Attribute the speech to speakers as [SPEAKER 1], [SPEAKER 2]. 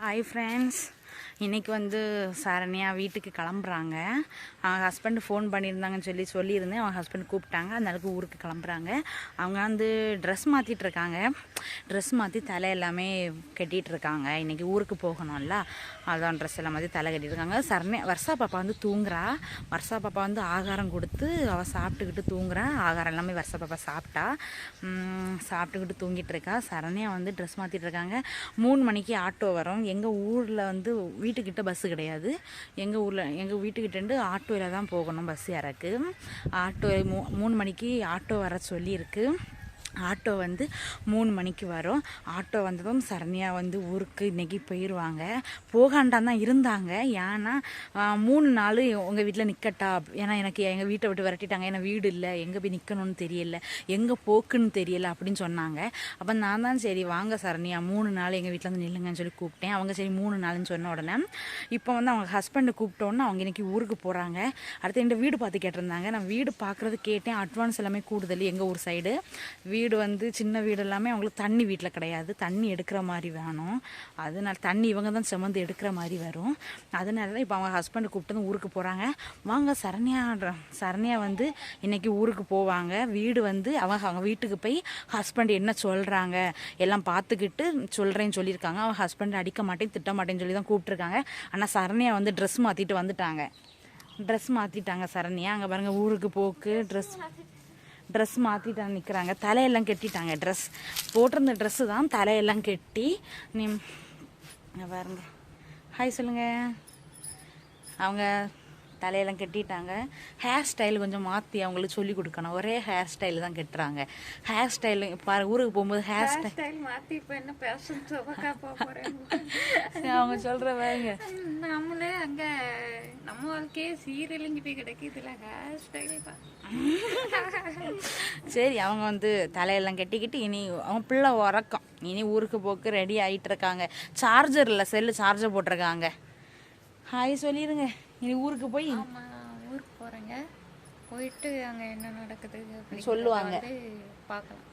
[SPEAKER 1] Hi friends இன்றைக்கி வந்து சரண்யா வீட்டுக்கு கிளம்புறாங்க. அவங்க ஹஸ்பண்ட் ஃபோன் பண்ணியிருந்தாங்கன்னு சொல்லி சொல்லியிருந்தேன். அவங்க ஹஸ்பண்ட் கூப்பிட்டாங்க. அந்த அளவுக்கு ஊருக்கு கிளம்புறாங்க. அவங்க வந்து ட்ரெஸ் மாற்றிட்டு இருக்காங்க. ட்ரெஸ் மாற்றி தலை எல்லாமே கட்டிகிட்டு இருக்காங்க. இன்றைக்கி ஊருக்கு போகணும்ல. அதான் ட்ரெஸ் எல்லாம் மாற்றி தலை கட்டியிருக்காங்க சரண்யா வர்ஷா பாப்பா வந்து தூங்குறா. வர்ஷா பாப்பா வந்து ஆகாரம் கொடுத்து அவள் சாப்பிட்டுக்கிட்டு தூங்குறா. ஆகாரம் எல்லாமே வர்ஷா பாப்பா சாப்பிட்டா. சாப்பிட்டுக்கிட்டு தூங்கிட்டு இருக்கா. சரண்யா வந்து ட்ரெஸ் மாற்றிட்டு இருக்காங்க. மூணு மணிக்கு ஆட்டோ வரும். எங்கள் ஊரில் வந்து வீட்டுக்கிட்ட பஸ்ஸு கிடையாது. எங்கள் ஊரில் எங்கள் வீட்டுக்கிட்டேருந்து ஆட்டோவில் தான் போகணும் பஸ் யாராக்கு ஆட்டோ மூ மூணு மணிக்கு ஆட்டோ வர சொல்லியிருக்கு. ஆட்டோ வந்து மூணு மணிக்கு வரும். ஆட்டோ வந்ததும் சரண்யா வந்து ஊருக்கு இன்றைக்கி போயிடுவாங்க போகாண்டான் தான் இருந்தாங்க. ஏன்னா மூணு நாள் உங்கள் வீட்டில் நிற்கட்டா ஏன்னா எனக்கு எங்கள் வீட்டை விட்டு விரட்டிட்டாங்க. ஏன்னா வீடு இல்லை. எங்கே போய் நிற்கணும்னு தெரியல. எங்கே போக்குன்னு தெரியல அப்படின்னு சொன்னாங்க. அப்போ நான் தான் சரி வாங்க சரண்யா மூணு நாள் எங்கள் வீட்டில் வந்து நில்லுங்கன்னு சொல்லி கூப்பிட்டேன். அவங்க சரி மூணு நாள்னு சொன்ன உடனே இப்போ வந்து அவங்க ஹஸ்பண்டை கூப்பிட்டோன்னே அவங்க இன்னைக்கு ஊருக்கு போகிறாங்க அடுத்து என்கிட்ட வீடு பார்த்து கேட்டிருந்தாங்க. நான் வீடு பார்க்குறது கேட்டேன். அட்வான்ஸ் எல்லாமே கூடுதல் எங்கள் ஊர் சைடு வீ வீடு வந்து சின்ன வீடு எல்லாமே அவங்களுக்கு தண்ணி வீட்டில் கிடையாது. தண்ணி எடுக்கிற மாதிரி வேணும். அதனால தண்ணி இவங்க தான் சுமந்து எடுக்கிற மாதிரி வரும். அதனால தான் இப்போ அவங்க ஹஸ்பண்டை கூப்பிட்டு ஊருக்கு போகிறாங்க வாங்க சரண்யா சரண்யா வந்து இன்னைக்கு ஊருக்கு போவாங்க. வீடு வந்து அவங்க அவங்க வீட்டுக்கு போய் ஹஸ்பண்ட் என்ன சொல்கிறாங்க எல்லாம் பார்த்துக்கிட்டு சொல்கிறேன்னு சொல்லியிருக்காங்க. அவங்க ஹஸ்பண்ட் அடிக்க மாட்டேன் திட்ட மாட்டேன்னு சொல்லி தான் கூப்பிட்ருக்காங்க ஆனால் சரண்யா வந்து ட்ரெஸ் மாற்றிட்டு வந்துட்டாங்க. ட்ரெஸ் மாற்றிட்டாங்க சரண்யா. அங்கே பாருங்கள் ஊருக்கு போக்கு ட்ரெஸ் ட்ரெஸ் மாற்றிட்டாங்க நிற்கிறாங்க தலையெல்லாம் கட்டிட்டாங்க. ட்ரெஸ் போட்டிருந்த ட்ரெஸ்ஸு தான் தலையெல்லாம் கட்டி நீ பாருங்க. ஹாய் சொல்லுங்க. அவங்க தலையெல்லாம் கட்டிட்டாங்க. ஹேர் ஸ்டைல் கொஞ்சம் மாற்றி அவங்களுக்கு சொல்லி கொடுக்கணும். ஒரே ஹேர் ஸ்டைல் தான் கட்டுறாங்க. ஹேர் ஸ்டைல் பாரு ஊருக்கு போகும்போது ஹேர் ஸ்டைல்
[SPEAKER 2] மாத்தி இப்ப என்ன பேஷன்
[SPEAKER 1] அவங்க சொல்கிற வேங்க.
[SPEAKER 2] நம்மளே அங்க நம்ம வாழ்க்கையே சீரழிஞ்சு போய் கிடைக்கு. இதுல ஹேர் ஸ்டைல்
[SPEAKER 1] சரி அவங்க வந்து தலையெல்லாம் கட்டிக்கிட்டு இனி அவங்க பிள்ளை உறக்கம். இனி ஊருக்கு போக்கு ரெடி ஆகிட்டு இருக்காங்க சார்ஜர் இல்லை செல்லு சார்ஜர் போட்டிருக்காங்க. ஹாய் சொல்லிடுங்க இனி ஊருக்கு போய்
[SPEAKER 2] ஊருக்கு போறேங்க. போயிட்டு அங்க என்ன நடக்குது
[SPEAKER 1] சொல்லுவாங்க.
[SPEAKER 2] பார்க்கலாம்.